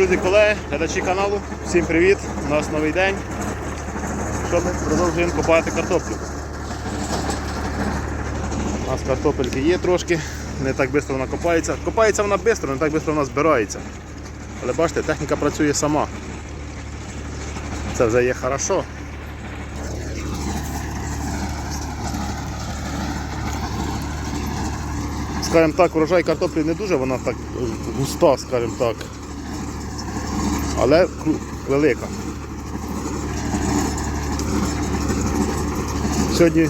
Друзі, колеги, глядачі каналу, всім привіт! У нас новий день. Що ми продовжуємо копати картоплю. У нас картопельки є трошки, не так швидко вона копається. Копається вона швидко, не так швидко вона збирається. Але бачите, техніка працює сама. Це вже є хорошо. Скажімо так, врожай картоплі не дуже, вона так густа, скажімо так. Але велика. Сьогодні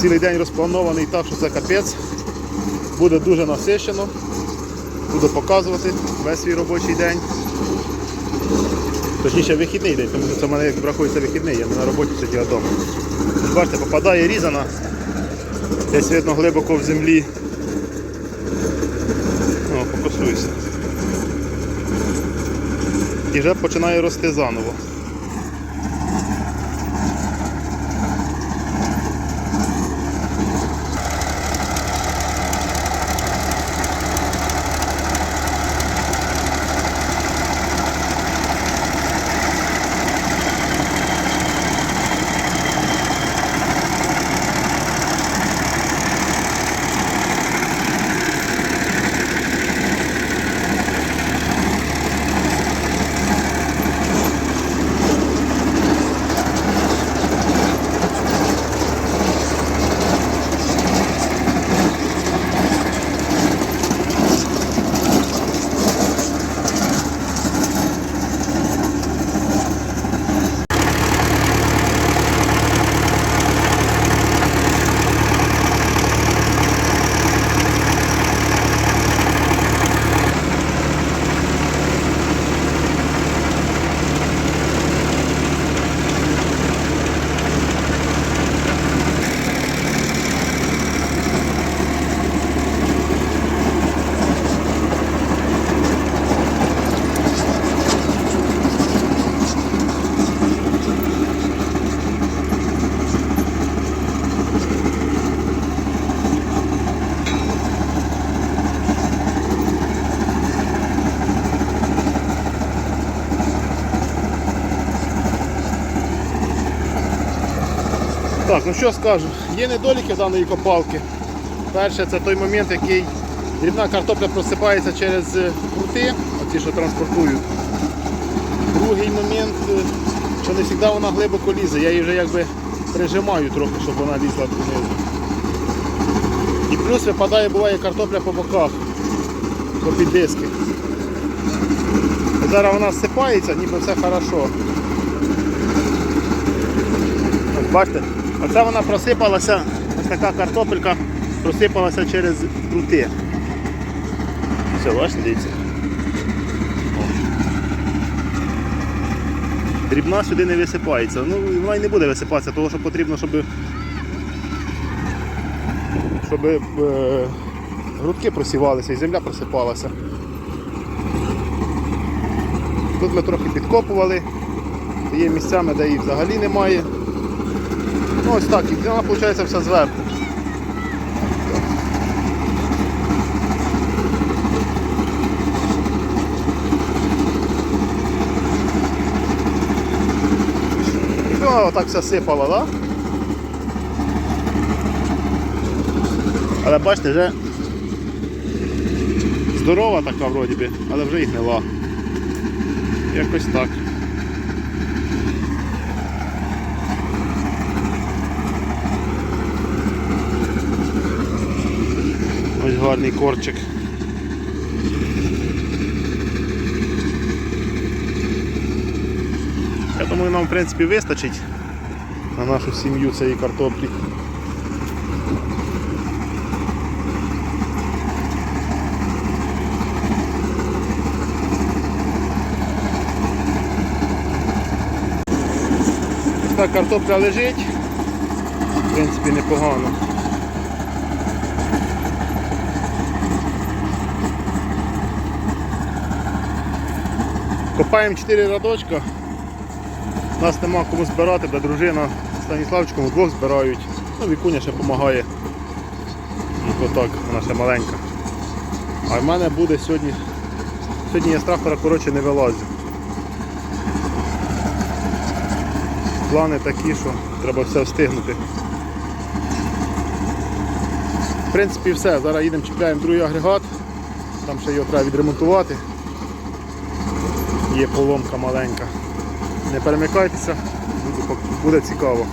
цілий день розпланований так, що це капець. Буде дуже насичено. Буду показувати весь свій робочий день. Точніше вихідний день, тому що це в мене як врахується вихідний, я не на роботі сьогодні вдома. Бачите, попадає різана. Десь видно глибоко в землі. О, фокусуйся. І вже починає рости заново. Що скажу, є недоліки даної копалки. Перше, це той момент, який дрібна картопля просипається через е, крути, оці, що транспортують. Другий момент, е, що не завжди вона глибоко лізе, я її вже якби прижимаю трохи, щоб вона лізла донизу. І плюс випадає, буває картопля по боках, по піддиски. Зараз вона зсипається, ніби все хорошо. Ось оце вона просипалася, ось така картопелька просипалася через крути. Все, бачите, дивіться. Дрібна сюди не висипається. Ну, вона й не буде висипатися, тому що потрібно, щоб, щоб е, грудки просівалися і земля просипалася. Тут ми трохи підкопували, є місцями, де її взагалі немає. Ну ось так, і вона виходить все зверху. І вона отак все сипала, так? Але бачите, вже здорова така вроді би, але вже і гнила. Якось так. Ось гарний корчик. Я думаю, нам в принципі вистачить на нашу сім'ю цієї картоплі. Так, картопля лежить, в принципі, непогано. Копаємо 4 рядочка. У нас нема кому збирати, де дружина Станіславчиком вдвох збирають. Ну, Вікуня ще допомагає. Ну, так, вона ще маленька. А в мене буде сьогодні Сьогодні я з трактора коротше, не вилазю. Плани такі, що треба все встигнути. В принципі, все. Зараз їдемо, чіпляємо другий агрегат. Там ще його треба відремонтувати. Є поломка маленька. Не перемикайтеся, буде- цікаво.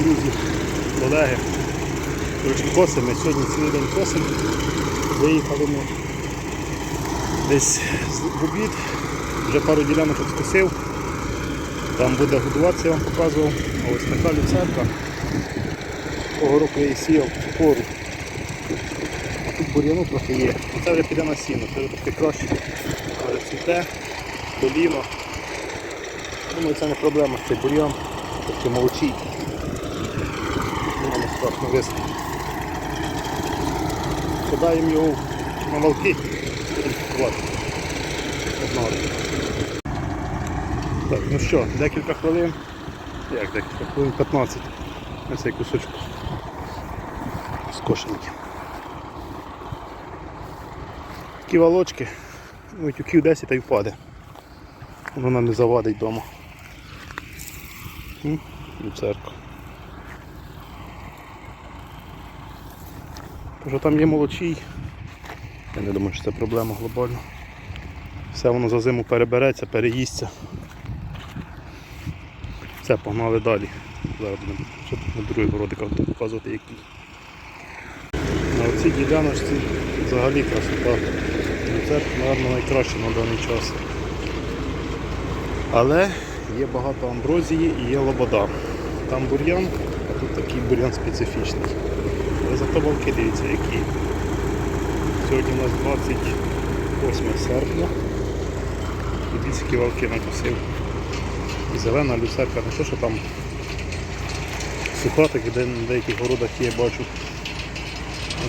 Друзі, колеги. Коротше, косимо. Сьогодні цілий день косимо. Виїхали ми десь в обід. Вже пару ділянок скосив. Там буде годуватися, я вам показував. А ось така люцерка. Того року я її сіяв в пору. А тут бур'яну трохи є. Це вже піде на сіно, це вже трохи краще. Але цвіте, коліно. Думаю, це не проблема, цей бур'ян, трохи молочий. Страшно висне. Подаємо його на валки. Так, ну що, декілька хвилин. Як декілька хвилин 15 на цей кусочок скошенки. Такі валочки, ну, тюків 10 та й впаде. Воно нам не завадить вдома. М, Тож там є молочій. Я не думаю, що це проблема глобальна. Все воно за зиму перебереться, переїсться. Все, погнали далі. Зараз будемо на другий городик показувати який. На оцій діляночці взагалі красота. Це, мабуть, найкраще на даний час. Але є багато амброзії і є лобода. Там бур'ян, а тут такий бур'ян специфічний. Але зато вовки дивіться які. Сьогодні у нас 28 серпня. І які вовки накосив. І зелена люцерка, не те, що там суха, так де на деяких городах є, бачу.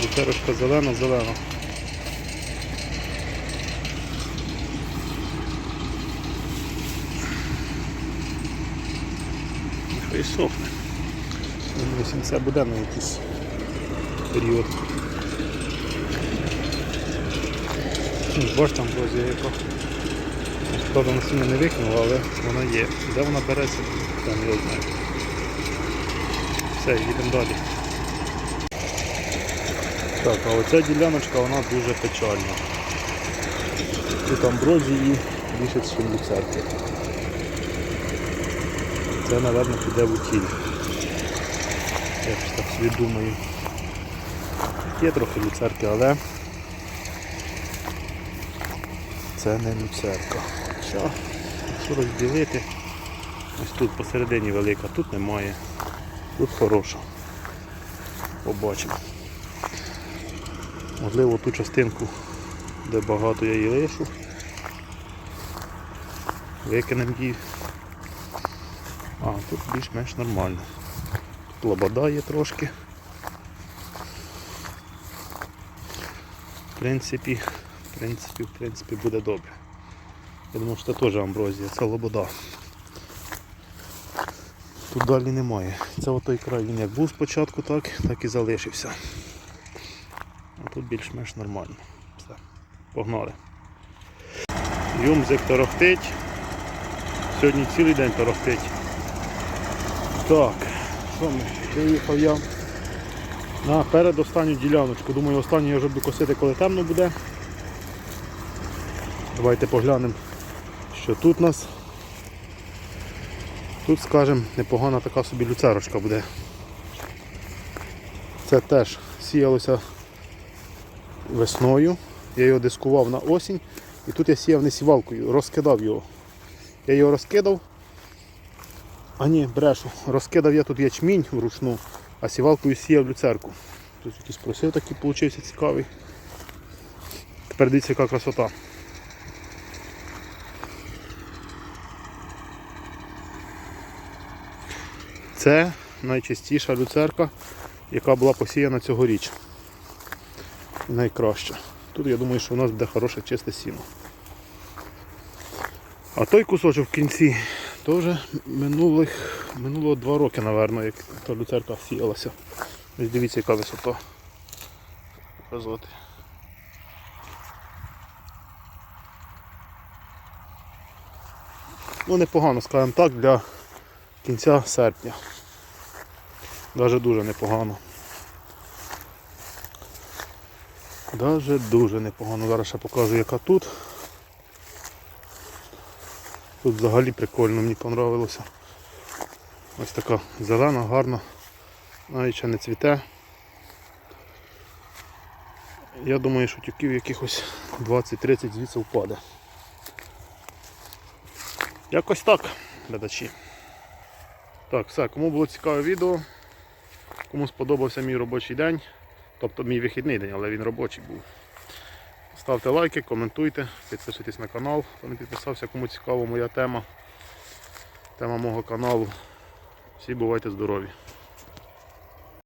Люцерочка зелена, зелена. Що і сохне. Це буде на якийсь період. Бач там розія яка. Правда на сильно не викинула, але вона є. Де вона береться, там я знаю. Все, їдемо далі. Так, а оця діляночка вона дуже печальна. Тут амброзії більше, ніж люцерки. Це, мабуть, піде в утіль. Я ж так собі думаю. Є трохи люцерки, але це не люцерка. Що, якщо розділити, ось тут посередині велика, тут немає, тут хороша. Побачимо. Можливо ту частинку, де багато я її лишу. Викинемо її. А, тут більш-менш нормально. Тут лобода є трошки. Принципі, в принципі, в принципі буде добре. Я думаю, що це теж амброзія, це лобода. Тут далі немає. Це отой край він як був спочатку, так, так і залишився. А тут більш-менш нормально. Все. Погнали. Юмзик торохтить. Сьогодні цілий день торохтить. Так, що ми? Приїхав я на передостанню діляночку. Думаю, останню я вже буду косити, коли темно буде. Давайте поглянемо, що тут у нас. Тут, скажімо, непогана така собі люцерочка буде. Це теж сіялося весною. Я його дискував на осінь і тут я сіяв не сівалкою, розкидав його. Я його розкидав. А ні, брешу, розкидав я тут ячмінь вручну, а сівалкою сіяв люцерку. Тут якийсь просив такий получився цікавий. Тепер дивіться, яка красота. Це найчастіша люцерка, яка була посіяна цьогоріч. Найкраща. Тут я думаю, що у нас буде хороше чисте сіно. А той кусочок в кінці теж минулих, минуло два роки, мабуть, як та люцерка сіялася. Ось дивіться, яка висота. Показати. Ну непогано, скажімо так, для кінця серпня. Даже дуже непогано. Даже дуже непогано. Зараз ще покажу яка тут. Тут взагалі прикольно, мені понравилося. Ось така зелена, гарна, навіть ще не цвіте. Я думаю, що тюків якихось 20-30 звідси впаде. Якось так, глядачі. Так, все, кому було цікаве відео, Кому сподобався мій робочий день, тобто мій вихідний день, але він робочий був. Ставте лайки, коментуйте, підписуйтесь на канал, хто не підписався, кому цікава моя тема, тема мого каналу. Всі бувайте здорові!